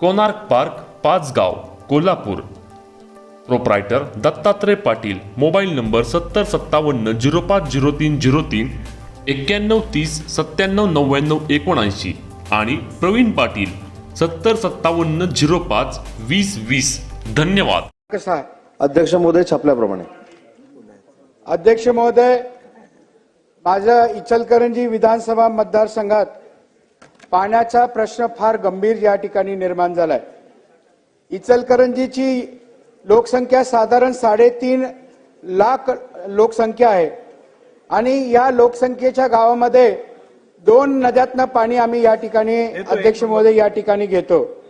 Konark park Pachgaon Kolhapur. Proprietor Dattatray Patil mobile number सत्तर सत्तावन्न zero पाच zero तीन झिरो तीन एक्क्याण्णव तीस सत्त्याण्णव नव्याण्णव एकोणऐंशी आणि प्रवीण पाटील सत्तर सत्तावन्न झिरो पाच वीस वीस. धन्यवाद. कसा? आहे अध्यक्ष महोदय छापल्याप्रमाणे. अध्यक्ष महोदय माझं इचलकरंजी विधानसभा मतदारसंघात पाण्याचा प्रश्न फार गंभीर या ठिकाणी निर्माण झालाय. इचलकरंजीची लोकसंख्या साधारण साडेतीन लाख लोकसंख्या आहे. आणि या लोकसंख्येच्या गावामध्ये दोन नद्यातनं पाणी आम्ही या ठिकाणी अध्यक्ष महोदय या ठिकाणी घेतो.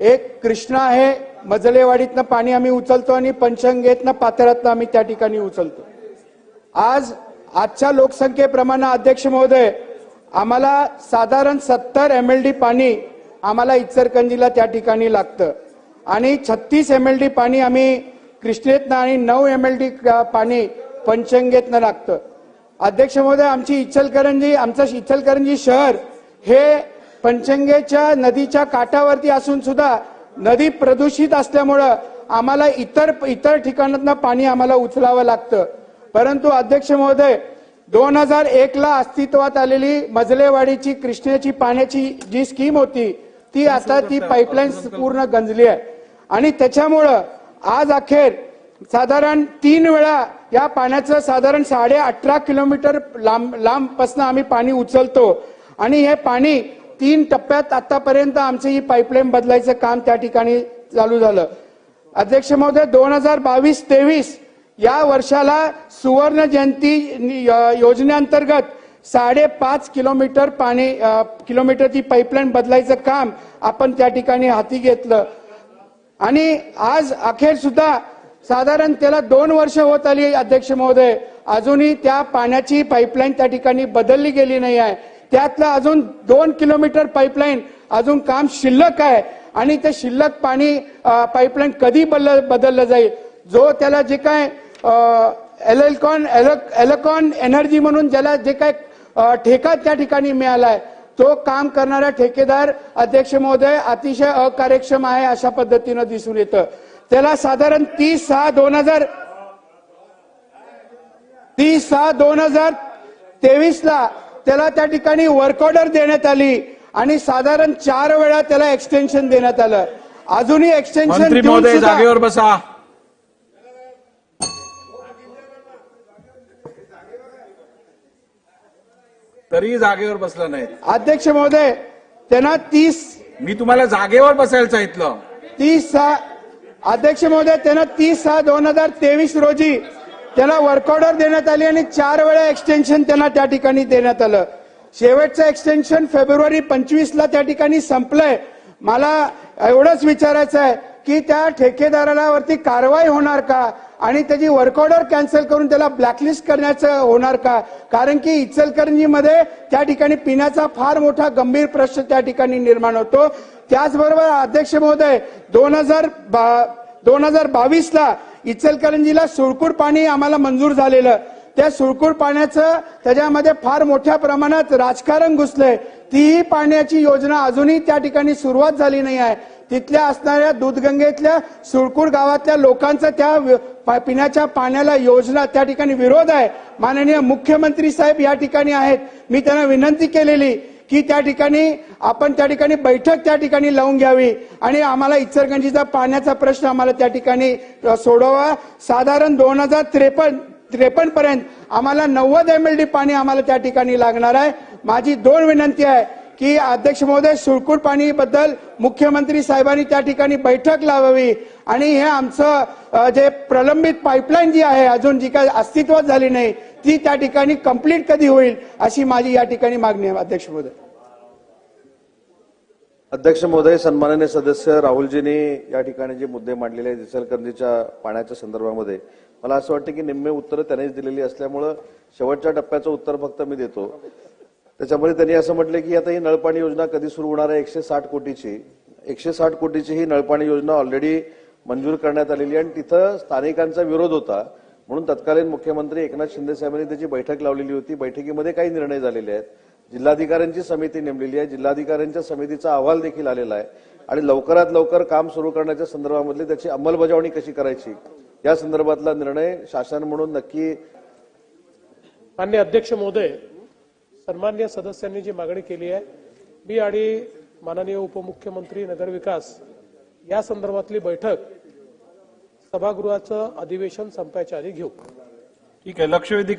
एक कृष्णा आहे मजलेवाडीतनं पाणी आम्ही उचलतो आणि पंचंगेतनं पाथऱ्यातनं आम्ही त्या ठिकाणी उचलतो. आज आजच्या लोकसंख्येप्रमाणे अध्यक्ष महोदय आम्हाला साधारण सत्तर एम एल डी पाणी आम्हाला इचरकंजीला त्या ठिकाणी लागतं. आणि छत्तीस एम एल डी पाणी आम्ही कृष्णेतनं आणि नऊ एम एल डी पाणी पंचंगेतनं लागतं. अध्यक्ष महोदय आमची इचलकरंजी आमचं इचलकरंजी शहर हे पंचंगेच्या नदीच्या काठावरती असून सुद्धा नदी प्रदूषित असल्यामुळं आम्हाला इतर इतर ठिकाणातनं पाणी आम्हाला उचलावं लागतं. परंतु अध्यक्ष महोदय दोन हजार एक ला अस्तित्वात आलेली मजलेवाडीची कृष्णेची पाण्याची जी स्कीम होती ती आता ती पाईपलाईन पूर्ण गंजली आहे. आणि त्याच्यामुळं आज अखेर साधारण तीन वेळा या पाण्याचं साधारण साडे अठरा किलोमीटर लांब लांबपासून आम्ही पाणी उचलतो. आणि हे पाणी तीन टप्प्यात आतापर्यंत आमचं ही पाईपलाईन बदलायचं काम त्या ठिकाणी चालू झालं. अध्यक्ष महोदय दोन हजार बावीस तेवीस या वर्षाला सुवर्ण जयंती नि- योजनेअंतर्गत साडेपाच किलोमीटर पाणी किलोमीटरची पाईपलाईन बदलायचं काम आपण त्या ठिकाणी हाती घेतलं. आणि आज अखेर सुद्धा साधारण त्याला दोन वर्ष होत आली अध्यक्ष महोदय. अजूनही त्या पाण्याची पाईपलाईन त्या ठिकाणी बदलली गेली नाही आहे. त्यातलं अजून दोन किलोमीटर पाईपलाईन अजून काम शिल्लक आहे. आणि ते शिल्लक पाणी पाईपलाईन कधी बदल बदललं जाईल? जो त्याला जे काय एलेकॉन एलेकॉन एनर्जी म्हणून ज्याला जे काय ठेका त्या ठिकाणी मिळालाय तो काम करणारा ठेकेदार अध्यक्ष महोदय अतिशय अकार्यक्षम आहे अशा पद्धतीनं दिसून येतं. त्याला साधारण तीस सहा दोन हजार तीस सहा दोन हजार तेवीस ला त्याला त्या ठिकाणी वर्क ऑर्डर देण्यात आली आणि साधारण चार वेळा त्याला एक्सटेन्शन देण्यात आलं. अजूनही एक्सटेन्शन जागेवर बसा. तरी जागेवर बसला नाही अध्यक्ष महोदय त्यांना तीस मी तुम्हाला जागेवर बसायला सांगितलं तीस सहा अध्यक्ष महोदय त्यांना तीस सहा दोन हजार तेवीस रोजी त्याला वर्क ऑर्डर देण्यात आली आणि चार वेळा एक्सटेन्शन त्यांना त्या ठिकाणी देण्यात आलं. शेवटचं एक्सटेन्शन फेब्रुवारी पंचवीस ला त्या ठिकाणी संपलंय. मला एवढंच विचारायचं आहे की त्या ठेकेदाराला वरती कारवाई होणार का? आणि त्याची वर्क ऑर्डर कॅन्सल करून त्याला ब्लॅकलिस्ट करण्याचं होणार का? कारण की इचलकरंजीमध्ये त्या ठिकाणी पिण्याचा फार मोठा गंभीर प्रश्न त्या ठिकाणी निर्माण होतो. त्याचबरोबर अध्यक्ष महोदय दोन हजार दोन हजार बावीसला इचलकरंजीला सुळकूर पाणी आम्हाला मंजूर झालेलं. त्या सुळकूर पाण्याचं त्याच्यामध्ये फार मोठ्या प्रमाणात राजकारण घुसलंय. तीही पाण्याची योजना अजूनही त्या ठिकाणी सुरुवात झाली नाही आहे. तिथल्या असणाऱ्या दूधगंगेतल्या सुळकूर गावातल्या लोकांचा त्या पा- पिण्याच्या पाण्याला योजना त्या ठिकाणी विरोध आहे. माननीय मुख्यमंत्री साहेब या ठिकाणी आहेत. मी त्यांना विनंती केलेली की त्या ठिकाणी आपण त्या ठिकाणी बैठक त्या ठिकाणी लावून घ्यावी आणि आम्हाला इचरगंजीचा पाण्याचा प्रश्न आम्हाला त्या ठिकाणी सोडवा. साधारण दोन हजार त्रेपन्न त्रेपन्न पर्यंत आम्हाला नव्वद एम एल डी पाणी आम्हाला त्या ठिकाणी लागणार आहे. माझी दोन विनंती आहे. की अध्यक्ष महोदय सुळकुट पाणी बद्दल मुख्यमंत्री साहेबांनी त्या ठिकाणी बैठक लावावी. आणि हे आमचं जे प्रलंबित पाईपलाईन जी आहे अजून जी काय अस्तित्वात झाली नाही ती त्या ठिकाणी कंप्लीट कधी होईल अशी माझी या ठिकाणी मागणी आहे अध्यक्ष महोदय. अध्यक्ष महोदय सन्माननीय सदस्य राहुलजींनी या ठिकाणी जे मुद्दे मांडलेले आहेत इचलकरंजीच्या पाण्याच्या संदर्भामध्ये मला असं वाटतं की निम्मे उत्तरं त्यांनीच दिलेली असल्यामुळं शेवटच्या टप्प्याचं उत्तर फक्त मी देतो. त्याच्यामध्ये त्यांनी असं म्हटलं की आता ही नळपाणी योजना कधी सुरू होणार आहे? एकशे साठ कोटीची. एकशे साठ कोटीची ही नळपाणी योजना ऑलरेडी मंजूर करण्यात आलेली आहे आणि तिथं स्थानिकांचा विरोध होता. म्हणून तत्कालीन मुख्यमंत्री एकनाथ शिंदे साहेबांनी त्याची बैठक लावलेली होती. बैठकीमध्ये काही निर्णय झालेले आहेत. जिल्हाधिकाऱ्यांची समिती नेमलेली आहे. जिल्हाधिकाऱ्यांच्या समितीचा अहवाल देखील आलेला आहे. आणि लवकरात लवकर काम सुरू करण्याच्या संदर्भामधली त्याची अंमलबजावणी कशी करायची? या संदर्भातला निर्णय शासन म्हणून नक्की मान्य अध्यक्ष महोदय सन्मान्य सदस्यांनी जी मागणी केली आहे मी आणि माननीय उपमुख्यमंत्री नगरविकास या संदर्भातली बैठक सभागृहाचं अधिवेशन संपायच्या आधी घेऊ. ठीक आहे लक्षवेधी